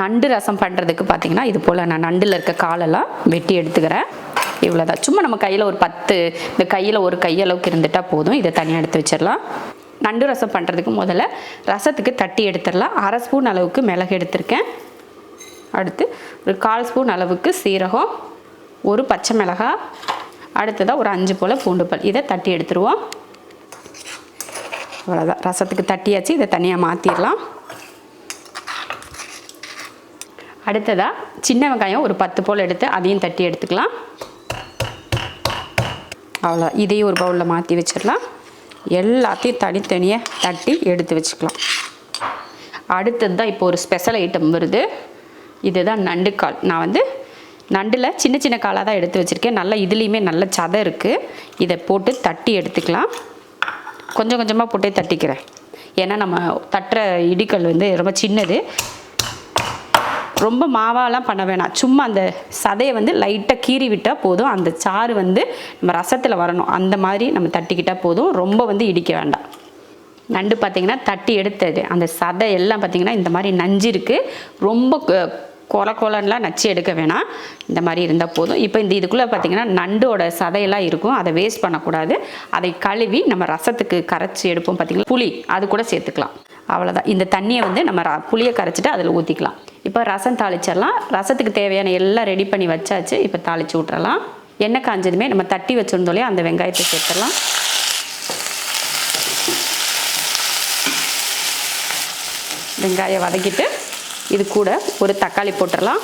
நண்டு ரசம் பண்ணுறதுக்கு பார்த்தீங்கன்னா இது போல் நான் நண்டில் இருக்க காலெல்லாம் வெட்டி எடுத்துக்கிறேன். இவ்வளோதான் சும்மா நம்ம கையில் ஒரு பத்து இந்த கையில் ஒரு கையளவுக்கு இருந்துட்டால் போதும். இதை தனியாக எடுத்து வச்சிடலாம். நண்டு ரசம் பண்ணுறதுக்கு முதல்ல ரசத்துக்கு தட்டி எடுத்துடலாம். அரை ஸ்பூன் அளவுக்கு மிளகு எடுத்திருக்கேன். அடுத்து ஒரு கால் ஸ்பூன் அளவுக்கு சீரகம் ஒரு பச்சை மிளகா அடுத்ததாக ஒரு அஞ்சு போல் பூண்டு பல். இதை தட்டி எடுத்துருவோம். அவ்வளோதான் ரசத்துக்கு தட்டியாச்சு. இதை தனியாக மாற்றிடலாம் அடுத்ததாக சின்ன வெங்காயம் ஒரு பத்து போல் எடுத்து அதையும் தட்டி எடுத்துக்கலாம். அவ்வளோ இதையும் ஒரு பவுலில் மாற்றி வச்சிடலாம். எல்லாத்தையும் தனித்தனியாக தட்டி எடுத்து வச்சுக்கலாம். அடுத்தது தான் இப்போ ஒரு ஸ்பெஷல் ஐட்டம் வருது. இதுதான் நண்டுக்கால் நான் வந்து நண்டில் சின்ன சின்ன காலாக தான் எடுத்து வச்சுருக்கேன். நல்லா இதுலேயுமே நல்ல சதை இருக்குது இதை போட்டு தட்டி எடுத்துக்கலாம். கொஞ்சம் கொஞ்சமாக போட்டே தட்டிக்கிறேன். ஏன்னா நம்ம தட்டுற இடிக்கல் வந்து ரொம்ப சின்னது. ரொம்ப மாவாலாம் பண்ண வேணாம். சும்மா அந்த சதையை வந்து லைட்டாக கீறி விட்டால் போதும். அந்த சாறு வந்து நம்ம ரசத்தில் வரணும். அந்த மாதிரி நம்ம தட்டிக்கிட்டால் போதும். ரொம்ப வந்து இடிக்க வேண்டாம். நண்டு பார்த்திங்கன்னா தட்டி எடுத்தது. அந்த சதை எல்லாம் பார்த்திங்கன்னா இந்த மாதிரி நஞ்சு இருக்குது ரொம்ப கொ- கொல கொலன்லாம் நச்சு எடுக்க வேணாம். இந்த மாதிரி இருந்தால் போதும். இப்போ இந்த இதுக்குள்ளே பார்த்திங்கன்னா நண்டோட சதையெல்லாம் இருக்கும். அதை வேஸ்ட் பண்ணக்கூடாது. அதை கழுவி நம்ம ரசத்துக்கு கரைச்சி எடுப்போம் பார்த்திங்களா புளி. அது கூட சேர்த்துக்கலாம். அவ்வளோதான் இந்த தண்ணியை வந்து நம்ம ர புளியை கரைச்சிட்டு அதில் ஊற்றிக்கலாம் இப்போ ரசம் தாளிச்சிடலாம். ரசத்துக்கு தேவையான எல்லாம் ரெடி பண்ணி வச்சாச்சு. இப்போ தாளிச்சு விட்றலாம் எண்ணெய் காஞ்சதுமே நம்ம தட்டி வச்சுருந்தோம் அந்த வெங்காயத்தை சேர்த்துடலாம். வெங்காயம் வதக்கிட்டு இது கூட ஒரு தக்காளி போட்டுடலாம்.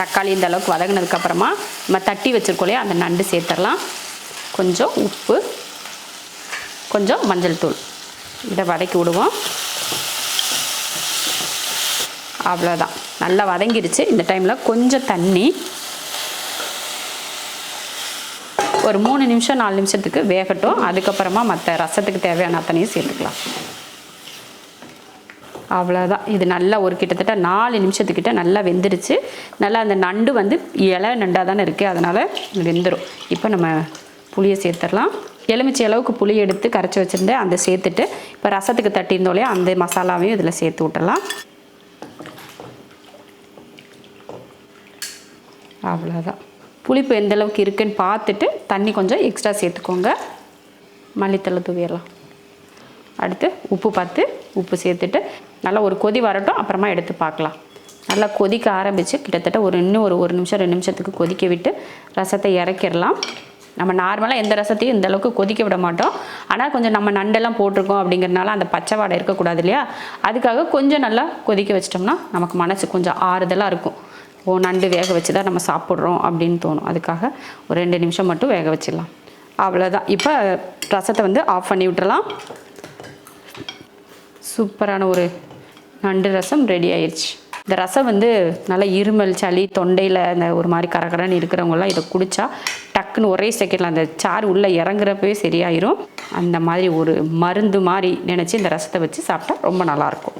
தக்காளி இந்த அளவுக்கு வதங்கினதுக்கப்புறமா நம்ம தட்டி வச்சுருக்கோம் அந்த நண்டு சேர்த்துடலாம். கொஞ்சம் உப்பு கொஞ்சம் மஞ்சள் தூள். இதை வதக்கி விடுவோம். அவ்வளோதான் நல்லா வதங்கிடுச்சு. இந்த டைமில் கொஞ்சம் தண்ணி. ஒரு மூணு நிமிஷம் நாலு நிமிஷத்துக்கு வேகட்டும். அதுக்கப்புறமா மற்ற ரசத்துக்கு தேவையான அத்தனையும் சேர்த்துக்கலாம். அவ்வளோதான் இது நல்லா ஒரு கிட்டத்தட்ட நாலு நிமிஷத்துக்கிட்ட நல்லா வெந்துடுச்சு நல்லா அந்த நண்டு வந்து இலை நண்டாக தானே இருக்குது அதனால் வெந்துடும் இப்போ நம்ம புளியை சேர்த்துடலாம். எலுமிச்சை அளவுக்கு புளி எடுத்து கரைச்சி வச்சுருந்தேன். அந்த சேர்த்துட்டு இப்போ ரசத்துக்கு தட்டியிருந்தோலையே அந்த மசாலாவையும் இதில் சேர்த்து விட்டலாம் அவ்வளோதான் புளிப்பு எந்தளவுக்கு இருக்குன்னு பார்த்துட்டு தண்ணி கொஞ்சம் எக்ஸ்ட்ரா சேர்த்துக்கோங்க. மல்லித்தலை தூவிடலாம் அடுத்து உப்பு பார்த்து உப்பு சேர்த்துட்டு நல்லா ஒரு கொதி வரட்டும் அப்புறமா எடுத்து பார்க்கலாம். நல்லா கொதிக்க ஆரம்பித்து கிட்டத்தட்ட ஒரு இன்னும் ஒரு ஒரு நிமிஷம் ரெண்டு நிமிஷத்துக்கு கொதிக்க விட்டு ரசத்தை இறக்கிடலாம். நம்ம நார்மலாக எந்த ரசத்தையும் இந்த அளவுக்கு கொதிக்க விட மாட்டோம். ஆனால் கொஞ்சம் நம்ம நண்டெல்லாம் போட்டிருக்கோம் அப்படிங்கிறனால அந்த பச்சை வாடை இருக்கக்கூடாது இல்லையா? அதுக்காக கொஞ்சம் நல்லா கொதிக்க வச்சிட்டோம்னா நமக்கு மனசு கொஞ்சம் ஆறுதலாக இருக்கும். ஓ நண்டு வேக வச்சு தான் நம்ம சாப்பிட்றோம் அப்படின்னு தோணும். அதுக்காக ஒரு ரெண்டு நிமிஷம் மட்டும் வேக வச்சிடலாம். அவ்வளோதான் இப்போ ரசத்தை வந்து ஆஃப் பண்ணி விட்டுறலாம். சூப்பரான ஒரு நண்டு ரசம் ரெடி ஆயிடுச்சு இந்த ரசம் வந்து நல்லா இருமல் சளி தொண்டையில் அந்த ஒரு மாதிரி கரகரன்னு இருக்கிறவங்கலாம் இதை குடித்தா டக்குன்னு ஒரே செகண்டில் அந்த சாறு உள்ளே இறங்குறப்பவே சரியாயிரும். அந்த மாதிரி ஒரு மருந்து மாதிரி நினச்சி இந்த ரசத்தை வச்சு சாப்பிட்டா ரொம்ப நல்லாயிருக்கும்